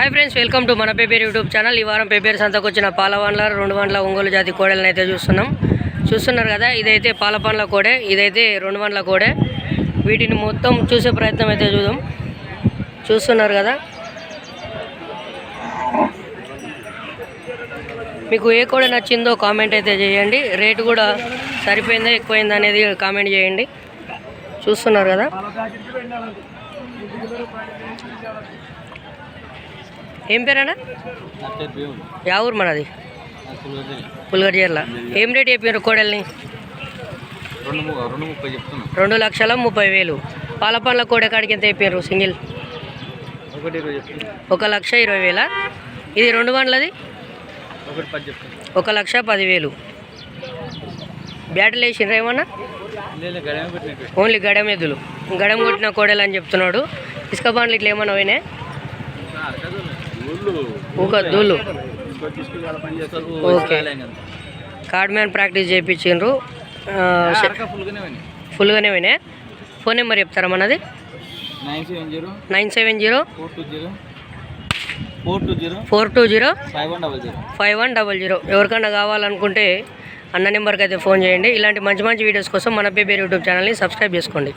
Hi friends welcome to మన paper YouTube channel ఈ వారం పేపర్ సంతకు వచ్చిన పాల రెండు వండ్ల ఒంగోలు జాతి కోడలను అయితే చూస్తున్నాం. చూస్తున్నారు కదా ఇదైతే పాల పండ్ల కోడే ఇదైతే రెండు వండ్ల కోడే. వీటిని మొత్తం చూసే ప్రయత్నం అయితే చూద్దాం. చూస్తున్నారు కదా? మీకు ఏ కోడ నచ్చిందో కామెంట్ అయితే చేయండి. రేటు కూడా సరిపోయిందా ఎక్కువైందా అనేది కామెంట్ చేయండి. చూస్తున్నారు కదా? ఏం పేరేనా యా ఊరు మనది. పుల్గడ్జర్ల. ఏం రేట్ చెప్పారు కోడల్ని? రెండు లక్షల ముప్పై వేలు. పాల పండ్ల కోడె కాడికి ఎంత చెప్పారు సింగిల్? ఒక లక్ష ఇరవై వేల? ఇది రెండు బండ్లది ఒక లక్ష పదివేలు. బ్యాటలు వేసిండ్రా ఏమన్నా? ఓన్లీ గడం ఎద్దులు. గడం కొట్టిన కోడలు అని చెప్తున్నాడు. ఇసుక బాండ్లు ఇట్లా ఏమన్నా పోయినాయి? ఊక దూళ్ళు. ఓకే. కార్డ్ మ్యాన్ ప్రాక్టీస్ చేయించిండ్రు ఫుల్గానే పోయినాయి. ఫోన్ నెంబర్ చెప్తారా మనది? Nine seven zero. Nine seven zero. Four two zero. Four two zero. Four two zero. Five one double zero. Five one double zero. ఎవరికన్నా కావాలనుకుంటే అన్న నెంబర్కి అయితే ఫోన్ చేయండి. ఇలాంటి మంచి మంచి వీడియోస్ కోసం మన పేపర్ యూట్యూబ్ ఛానల్ని సబ్స్క్రైబ్ చేసుకోండి.